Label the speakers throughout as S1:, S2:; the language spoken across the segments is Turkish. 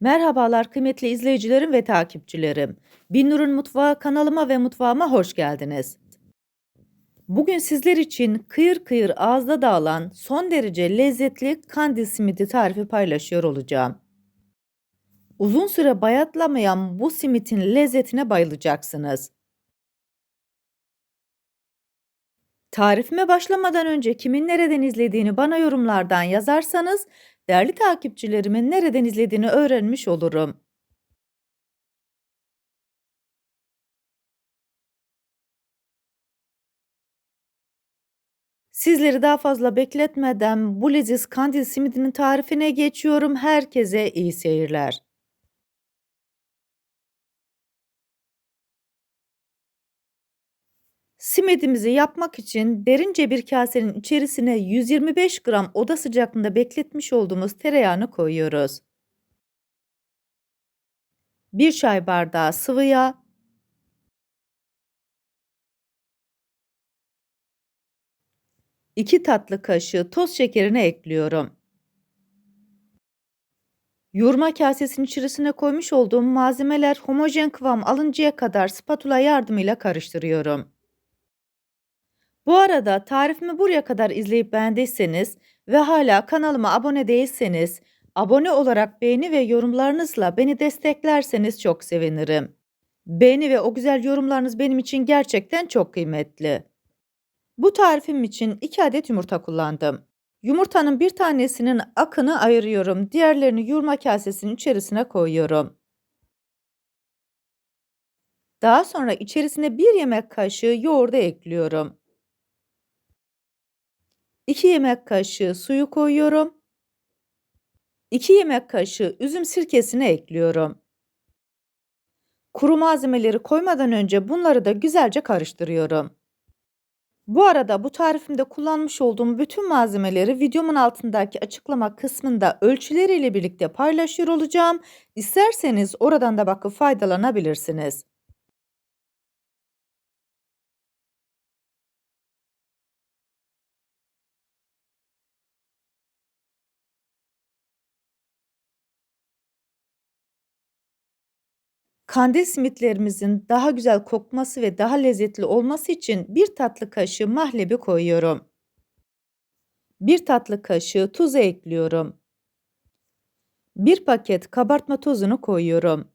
S1: Merhabalar kıymetli izleyicilerim ve takipçilerim. Binnur'un Mutfağı kanalıma ve mutfağıma hoş geldiniz. Bugün sizler için kıyır kıyır ağızda dağılan son derece lezzetli kandil simidi tarifi paylaşıyor olacağım. Uzun süre bayatlamayan bu simitin lezzetine bayılacaksınız. Tarifime başlamadan önce kimin nereden izlediğini bana yorumlardan yazarsanız değerli takipçilerimin nereden izlediğini öğrenmiş olurum. Sizleri daha fazla bekletmeden bu leziz kandil simidinin tarifine geçiyorum. Herkese iyi seyirler. Simidimizi yapmak için derince bir kasenin içerisine 125 gram oda sıcaklığında bekletmiş olduğumuz tereyağını koyuyoruz. 1 çay bardağı sıvı yağ, 2 tatlı kaşığı toz şekerini ekliyorum. Yoğurma kasesinin içerisine koymuş olduğum malzemeler homojen kıvam alıncaya kadar spatula yardımıyla karıştırıyorum. Bu arada tarifimi buraya kadar izleyip beğendiyseniz ve hala kanalıma abone değilseniz, abone olarak beğeni ve yorumlarınızla beni desteklerseniz çok sevinirim. Beğeni ve o güzel yorumlarınız benim için gerçekten çok kıymetli. Bu tarifim için 2 adet yumurta kullandım. Yumurtanın bir tanesinin akını ayırıyorum. Diğerlerini yoğurma kasesinin içerisine koyuyorum. Daha sonra içerisine 1 yemek kaşığı yoğurdu ekliyorum. 2 yemek kaşığı suyu koyuyorum. 2 yemek kaşığı üzüm sirkesini ekliyorum. Kuru malzemeleri koymadan önce bunları da güzelce karıştırıyorum. Bu arada bu tarifimde kullanmış olduğum bütün malzemeleri videomun altındaki açıklama kısmında ölçüleriyle birlikte paylaşıyor olacağım. İsterseniz oradan da bakıp faydalanabilirsiniz. Kandil simitlerimizin daha güzel kokması ve daha lezzetli olması için 1 tatlı kaşığı mahlebi koyuyorum. 1 tatlı kaşığı tuz ekliyorum. 1 paket kabartma tozunu koyuyorum.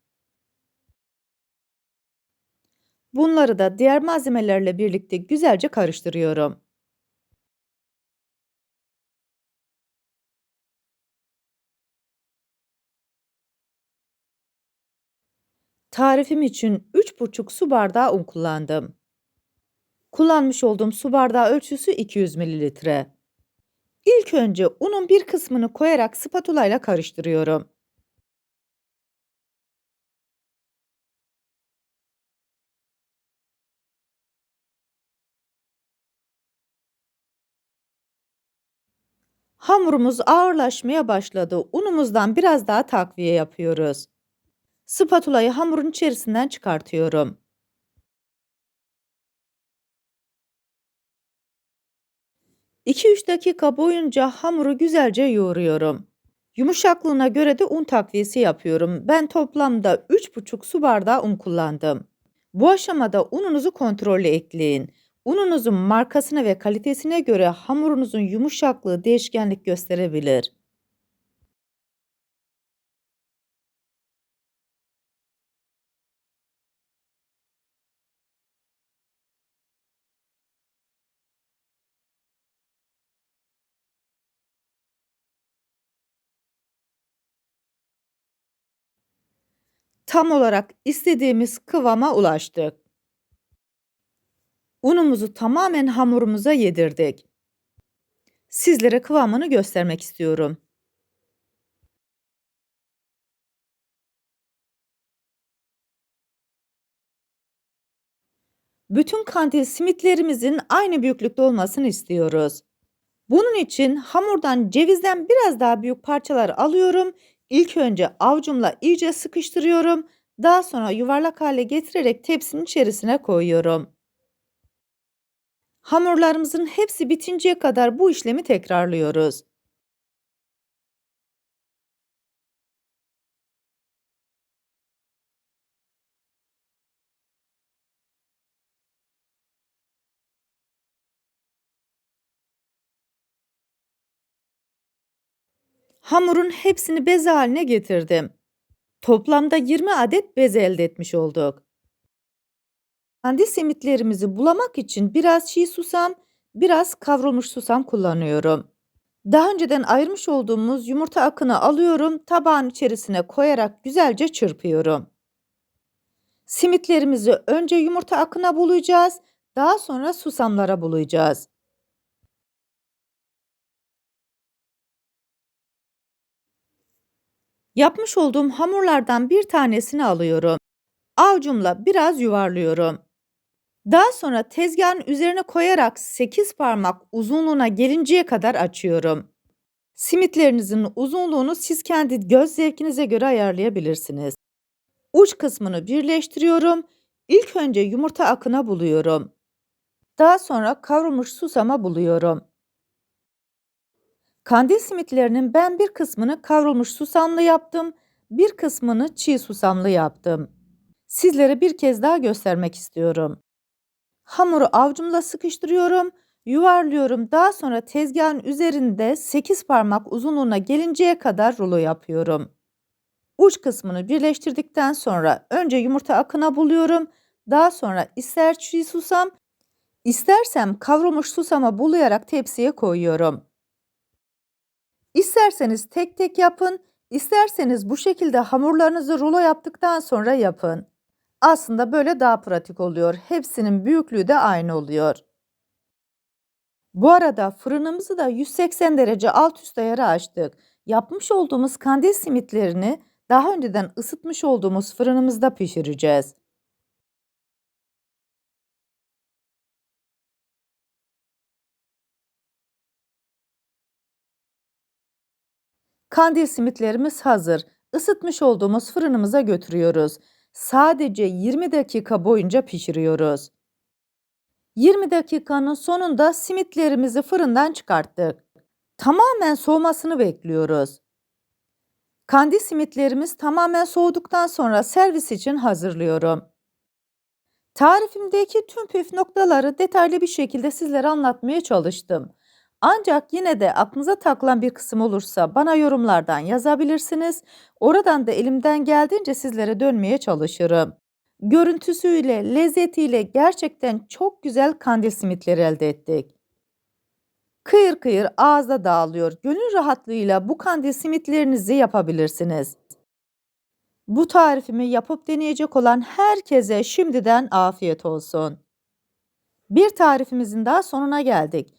S1: Bunları da diğer malzemelerle birlikte güzelce karıştırıyorum. Tarifim için 3,5 su bardağı un kullandım. Kullanmış olduğum su bardağı ölçüsü 200 mililitre. İlk önce unun bir kısmını koyarak spatula ile karıştırıyorum. Hamurumuz ağırlaşmaya başladı. Unumuzdan biraz daha takviye yapıyoruz. Spatulayı hamurun içerisinden çıkartıyorum. İki üç dakika boyunca hamuru güzelce yoğuruyorum. Yumuşaklığına göre de un takviyesi yapıyorum. Ben toplamda 3,5 su bardağı un kullandım. Bu aşamada ununuzu kontrollü ekleyin. Ununuzun markasına ve kalitesine göre hamurunuzun yumuşaklığı değişkenlik gösterebilir. Tam olarak istediğimiz kıvama ulaştık. Unumuzu tamamen hamurumuza yedirdik. Sizlere kıvamını göstermek istiyorum. Bütün kandil simitlerimizin aynı büyüklükte olmasını istiyoruz. Bunun için hamurdan cevizden biraz daha büyük parçalar alıyorum. İlk önce avucumla iyice sıkıştırıyorum. Daha sonra yuvarlak hale getirerek tepsinin içerisine koyuyorum. Hamurlarımızın hepsi bitinceye kadar bu işlemi tekrarlıyoruz. Hamurun hepsini beze haline getirdim. Toplamda 20 adet bez elde etmiş olduk. Kendi simitlerimizi bulamak için biraz çiğ susam, biraz kavrulmuş susam kullanıyorum. Daha önceden ayırmış olduğumuz yumurta akını alıyorum, tabağın içerisine koyarak güzelce çırpıyorum. Simitlerimizi önce yumurta akına bulayacağız, daha sonra susamlara bulayacağız. Yapmış olduğum hamurlardan bir tanesini alıyorum. Avucumla biraz yuvarlıyorum. Daha sonra tezgahın üzerine koyarak 8 parmak uzunluğuna gelinceye kadar açıyorum. Simitlerinizin uzunluğunu siz kendi göz zevkinize göre ayarlayabilirsiniz. Uç kısmını birleştiriyorum. İlk önce yumurta akına buluyorum. Daha sonra kavrulmuş susama buluyorum. Kandil simitlerinin ben bir kısmını kavrulmuş susamlı yaptım, bir kısmını çiğ susamlı yaptım. Sizlere bir kez daha göstermek istiyorum. Hamuru avucumla sıkıştırıyorum, yuvarlıyorum. Daha sonra tezgahın üzerinde 8 parmak uzunluğuna gelinceye kadar rulo yapıyorum. Uç kısmını birleştirdikten sonra önce yumurta akına buluyorum. Daha sonra ister çiğ susam, istersem kavrulmuş susama bulayarak tepsiye koyuyorum. İsterseniz tek tek yapın, isterseniz bu şekilde hamurlarınızı rulo yaptıktan sonra yapın. Aslında böyle daha pratik oluyor. Hepsinin büyüklüğü de aynı oluyor. Bu arada fırınımızı da 180 derece alt üst ayarı açtık. Yapmış olduğumuz kandil simitlerini daha önceden ısıtmış olduğumuz fırınımızda pişireceğiz. Kandil simitlerimiz hazır. Isıtmış olduğumuz fırınımıza götürüyoruz. Sadece 20 dakika boyunca pişiriyoruz. 20 dakikanın sonunda simitlerimizi fırından çıkarttık. Tamamen soğumasını bekliyoruz. Kandil simitlerimiz tamamen soğuduktan sonra servis için hazırlıyorum. Tarifimdeki tüm püf noktaları detaylı bir şekilde sizlere anlatmaya çalıştım. Ancak yine de aklınıza takılan bir kısım olursa bana yorumlardan yazabilirsiniz. Oradan da elimden geldiğince sizlere dönmeye çalışırım. Görüntüsüyle, lezzetiyle gerçekten çok güzel kandil simitleri elde ettik. Kıyır kıyır ağızda dağılıyor. Gönül rahatlığıyla bu kandil simitlerinizi yapabilirsiniz. Bu tarifimi yapıp deneyecek olan herkese şimdiden afiyet olsun. Bir tarifimizin daha sonuna geldik.